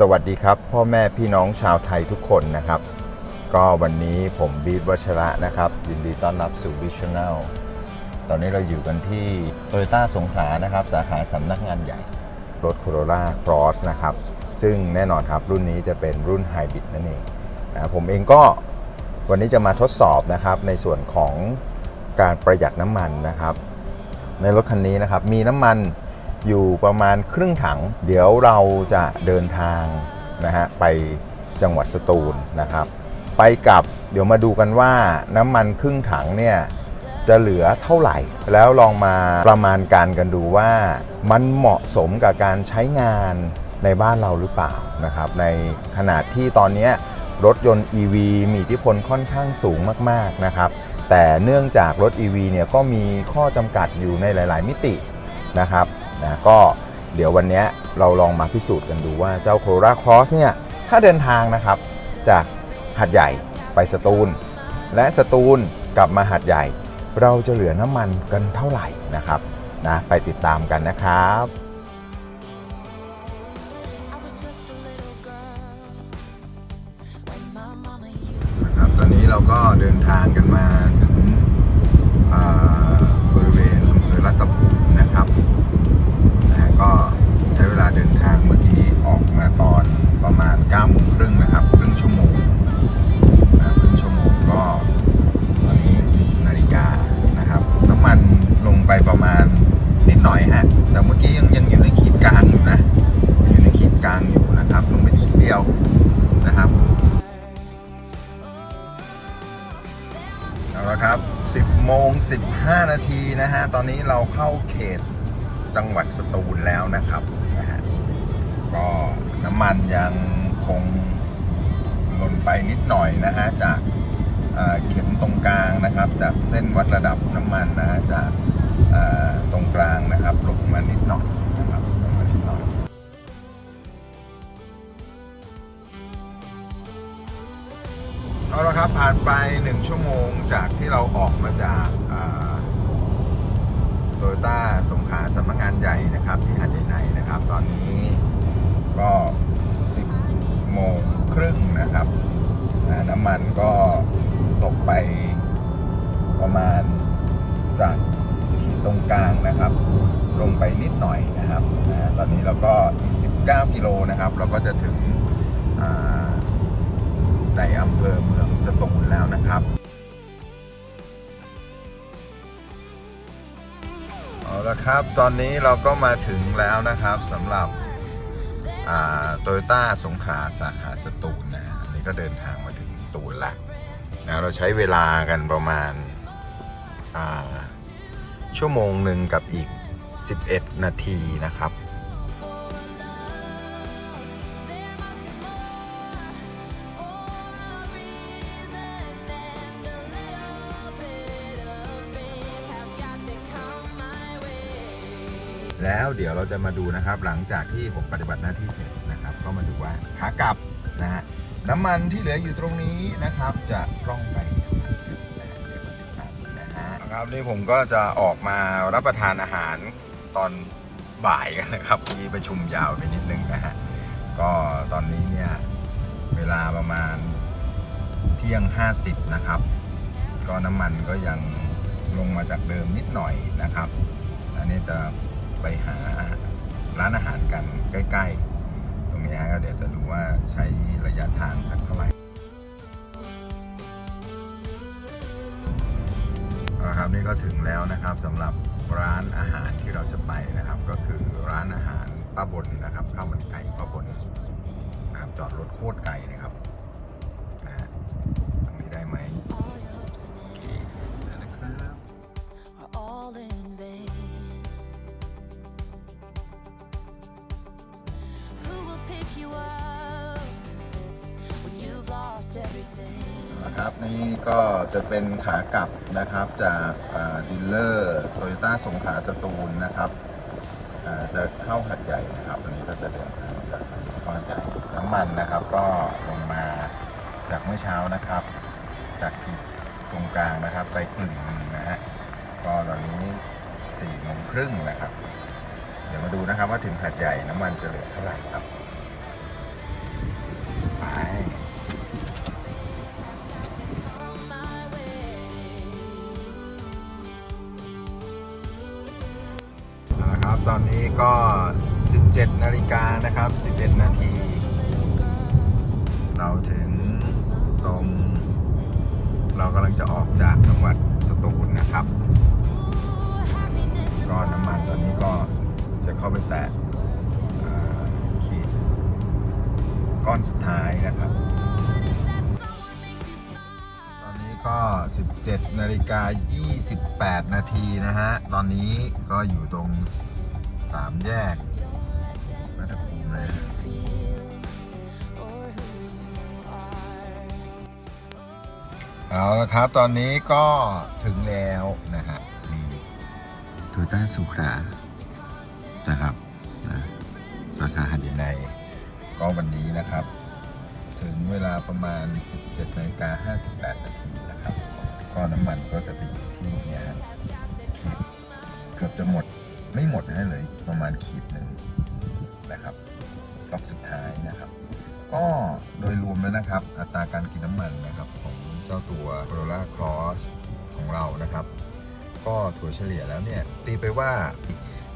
สวัสดีครับ พ่อแม่พี่น้องชาวไทยทุกคนนะครับ ก็วันนี้ผมบีทวัชระนะครับ ยินดีต้อนรับสู่วิชแนลตอนนี้เราอยู่กันที่โตโยต้าสงขลานะครับ สาขาสำนักงานใหญ่รถ Corolla Cross นะครับ ซึ่งแน่นอนครับรุ่นนี้จะเป็นรุ่นไฮบริดนั่นเองนะผมเองก็วันนี้จะมาทดสอบนะครับในส่วนของการประหยัดน้ำมันนะครับ ในรถคันนี้นะครับมีน้ำมัน อยู่ประมาณครึ่งถัง เดี๋ยวเราจะเดินทางนะฮะไปจังหวัดสตูลนะครับ ไปกับเดี๋ยวมาดูกันว่าน้ำมันครึ่งถังเนี่ยจะเหลือเท่าไหร่ แล้วลองมาประมาณการกันดูว่ามันเหมาะสมกับการใช้งานในบ้านเราหรือเปล่านะครับ ในขนาดที่ตอนนี้รถยนต์ EV มีอิทธิพลค่อนข้างสูงมากๆนะครับ แต่เนื่องจากรถ EV เนี่ยก็มีข้อจำกัดอยู่ในหลาย ๆ มิตินะครับ นะก็เดี๋ยววันนี้เราลองมาพิสูจน์กันดูว่าเจ้า Corolla Cross เนี่ยถ้าเดินทางนะครับ จากหัดใหญ่ไปสตูล และสตูลกลับมาหัดใหญ่ เราจะเหลือน้ำมันกันเท่าไหร่นะครับนะไปติดตามกันนะครับครับตอนนี้เราก็เดินทางกันมาถึงบริเวณอำเภอรัตภูมินะครับ แต่เมื่อกี้ยังยังอยู่ในขีดกลางอยู่นะอยู่ในขีดกลางอยู่นะครับลงไปนิดเดียวนะครับเอาละครับ 10โมง15 นาทีนะฮะตอนนี้เราเข้าเขตจังหวัดสตูลแล้วนะครับนะฮะก็น้ำมันยังคงหล่นไปนิดหน่อยนะฮะจากเข็มตรงกลางนะครับ จากเส้นวัดระดับน้ำมันนะฮะจาก กลางนะครับลงมานิดหน่อยนะครับลงมานิดหน่อยเอาละครับผ่านไป 1 ชั่วโมงจากที่เราออกมาจากโตโยต้าสงขลาสำนักงานใหญ่นะครับที่หาดใหญ่ในนะครับ ตอนนี้ก็ 10 โมงครึ่งนะครับน้ำมันก็ ก็จะถึงในอำเภอเมืองสตูลแล้วนะครับเอาละครับ ตอนนี้เราก็มาถึงแล้วนะครับสำหรับโตโยต้าสงขลาสาขาสตูลนะอันนี้ก็เดินทางมาถึงสตูลแล้วนะเราใช้เวลากันประมาณาชั่วโมงหนึ่งกับอีก 11 นาทีนะครับ แล้วเดี๋ยวเราจะมาดูนะครับ หลังจากที่ผมปฏิบัติหน้าที่เสร็จนะครับ ก็มาดูว่าขากลับนะฮะน้ำมันที่เหลืออยู่ตรงนี้นะครับ จะร่องไปนะฮะเดี๋ยวมาติดตามดูนะฮะครับนี่ผมก็จะออกมารับประทานอาหารตอนบ่ายกันนะครับมีประชุมยาวไปนิดนึงนะฮะก็ตอนนี้เนี่ยเวลาประมาณเที่ยง 50 นะครับ ก็น้ำมันก็ยังลงมาจากเดิมนิดหน่อยนะครับ อันนี้จะ ไปหาร้านอาหารกันใกล้ๆ ตรงนี้ฮะก็เดี๋ยวจะดูว่าใช้ระยะทางสักเท่าไหร่เอาละครับนี่ก็ถึงแล้วนะครับสำหรับร้านอาหารที่เราจะไปนะครับ ก็คือร้านอาหารป้าบนนะครับข้าวมันไก่ป้าบนนะครับจอดรถโคตรไกลนะครับนะฮะตรงนี้ได้ไหม นะครับนี่ก็จะเป็นขากลับนะครับจากดีลเลอร์โตโยต้าสงขลาสตูลนะครับจะเข้าหัดใหญ่นะครับวันนี้ก็จะเดินทางจากสมุทรปราการน้ำมันนะครับ ก็ลงมาจากเมื่อเช้านะครับ จากขีดตรงกลางนะครับไปกลึงหนึ่งนะฮะก็ตอนนี้สี่โมงครึ่งนะครับ เดี๋ยวมาดูนะครับว่าถึงหัดใหญ่น้ำมันจะเหลือเท่าไหร่ครับ ตอนนี้ก็ 17 นาฬิกานะครับ 11 นาที เราถึงตรง เรากำลังจะออกจากจังหวัดสตูลนะครับ ก็น้ำมันตอนนี้ก็จะเข้าไปแตะขีดก้อนสุดท้ายนะครับ ตอนนี้ก็ 17 นาฬิกา 28 นาทีนะฮะ ตอนนี้ก็อยู่ตรง สามแยกรัฐภูมิเลยเอาละครับ ตอนนี้ก็ถึงแล้วนะฮะมีโตโยต้าสุขรานะครับนะสาขาหัดใหญ่ในก็วันนี้นะครับ ถึงเวลาประมาณ 17นาฬิกา58นาทีนะครับ ก็น้ำมันก็จะไปอยู่ที่เนี่ยเกือบจะหมด ไม่หมดนะเลยประมาณขีดหนึ่งนะครับล็อกสุดท้ายนะครับ ก็โดยรวมแล้วนะครับ อัตราการกินน้ำมันนะครับ ของเจ้าตัว Corolla Cross ของเรานะครับ ก็ถัวเฉลี่ยแล้วเนี่ย ตีไปว่า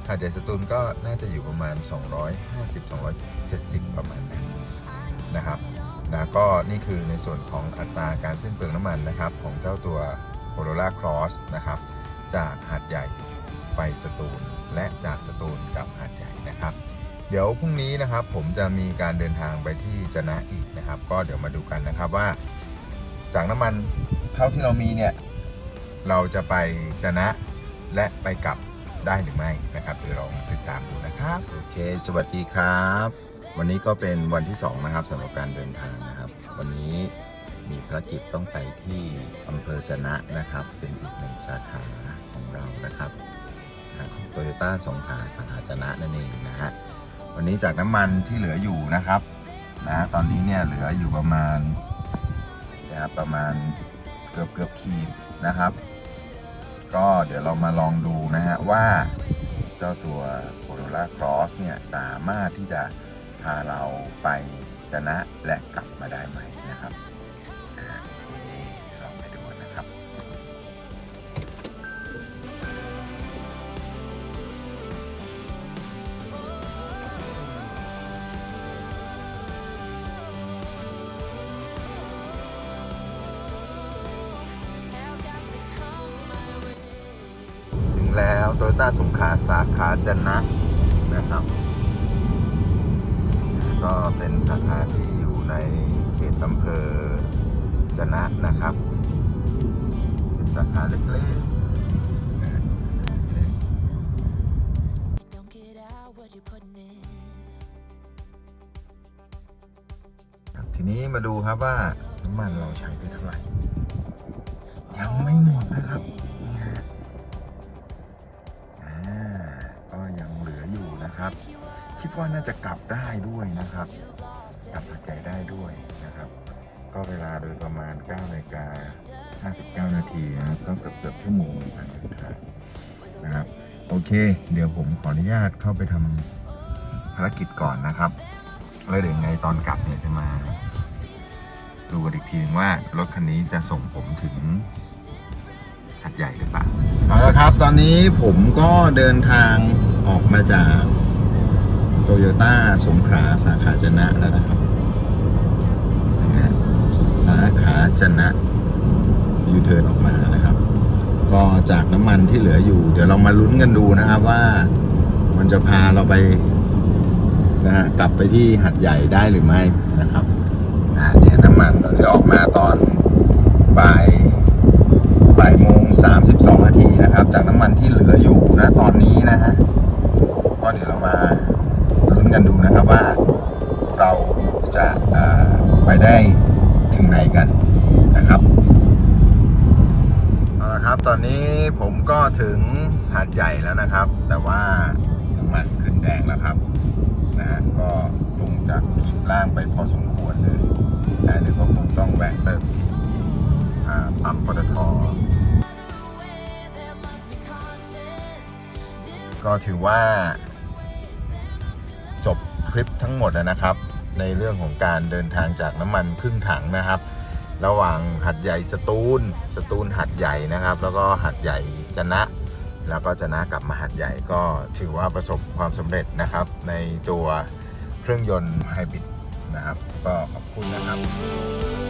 หาดใหญ่สตูลก็น่าจะอยู่ประมาณ 250-270 ประมาณนั้นนะครับนะก็นี่คือในส่วนของอัตราการสิ้นเปลืองน้ำมันนะครับ ของเจ้าตัว Corolla Cross นะครับ จากหาดใหญ่ไปสตูล และจากสตูลกับหาดใหญ่นะครับ เดี๋ยวพรุ่งนี้นะครับผมจะมีการเดินทางไปที่จะนะอีกนะครับ ก็เดี๋ยวมาดูกันนะครับว่า จากน้ำมันเท่าที่เรามีเนี่ยเราจะไปจะนะและไปกลับได้หรือไม่นะครับเดี๋ยวลองติดตามดูนะครับโอเค สวัสดีครับ วันนี้ก็เป็นวันที่ 2 นะครับสำหรับการเดินทางนะครับ วันนี้มีภารกิจต้องไปที่อำเภอจะนะนะครับ เป็นอีกหนึ่งสาขา ต้าสงขาสาขาจนะนั่นเองนะฮะวันนี้จากน้ำมันที่เหลืออยู่นะครับนะตอนนี้เนี่ยเหลืออยู่ประมาณนะครับประมาณเกือบเกือบขีดนะครับ ก็เดี๋ยวเรามาลองดูนะฮะว่าเจ้าตัว Corolla Cross เนี่ยสามารถที่จะพาเราไปชนะและกลับมาได้ไหมนะครับ แล้วโตโยต้าสงขาสาขาจันนะนะครับ ก็เป็นสาขาที่อยู่ในเขตอำเภอจนะนะครับ เป็นสาขาเล็กๆทีนี้มาดูครับว่าน้ำมันเราใช้ไปเท่าไหร่ยังไม่หมดนะครับ นะครับ คิดว่าน่าจะกลับได้ด้วยนะครับ กลับหัดใจได้ด้วยนะครับ ก็เวลาโดยประมาณ9นาฬิกา59 นาทีนะครับก็เกือบเกือบชั่วโมงในการเดินทางนะครับ โอเค เดี๋ยวผมขออนุญาตเข้าไปทำภารกิจก่อนนะครับ แล้วเดี๋ยวไงตอนกลับเนี่ยจะมาดูกันอีกทีนึงว่ารถคันนี้จะส่งผมถึงหัดใหญ่หรือเปล่าเอาละครับ ตอนนี้ผมก็เดินทางออกมาจาก โตโยต้าสงขลาสาขาจนะแล้วนะครับสาขาจนะยูเทิร์นออกมานะครับ ก็จากน้ำมันที่เหลืออยู่ เดี๋ยวเรามาลุ้นกันดูนะครับว่ามันจะพาเราไปนะฮะกลับไปที่หัดใหญ่ได้หรือไม่นะครับอ่าเนี่ยน้ำมันเราได้ออกมาตอนบ่ายบ่ายโมงสามสิบสองนาทีนะครับ จากน้ำมันที่เหลือ ได้ถึงไหนกันนะครับเอาละครับตอนนี้ผมก็ถึงหาดใหญ่แล้วนะครับ แต่ว่าน้ำมันขึ้นแดงแล้วครับนะฮะก็ลงจากขีดล่างไปพอสมควรเลยนะเดี๋ยวก็คงต้องแวะเติมที่อ่าปั๊มปตทก็ถือว่าจบทริปทั้งหมดแล้วนะครับ ในเรื่องของการเดินทางจากน้ำมันครึ่งถังนะครับ ระหว่างหัดใหญ่สตูล สตูลหัดใหญ่นะครับ แล้วก็หัดใหญ่จนะ แล้วก็จะนะกลับมาหัดใหญ่ก็ถือว่าประสบความสำเร็จนะครับ ในตัวเครื่องยนต์ไฮบริดนะครับ ก็ขอบคุณนะครับ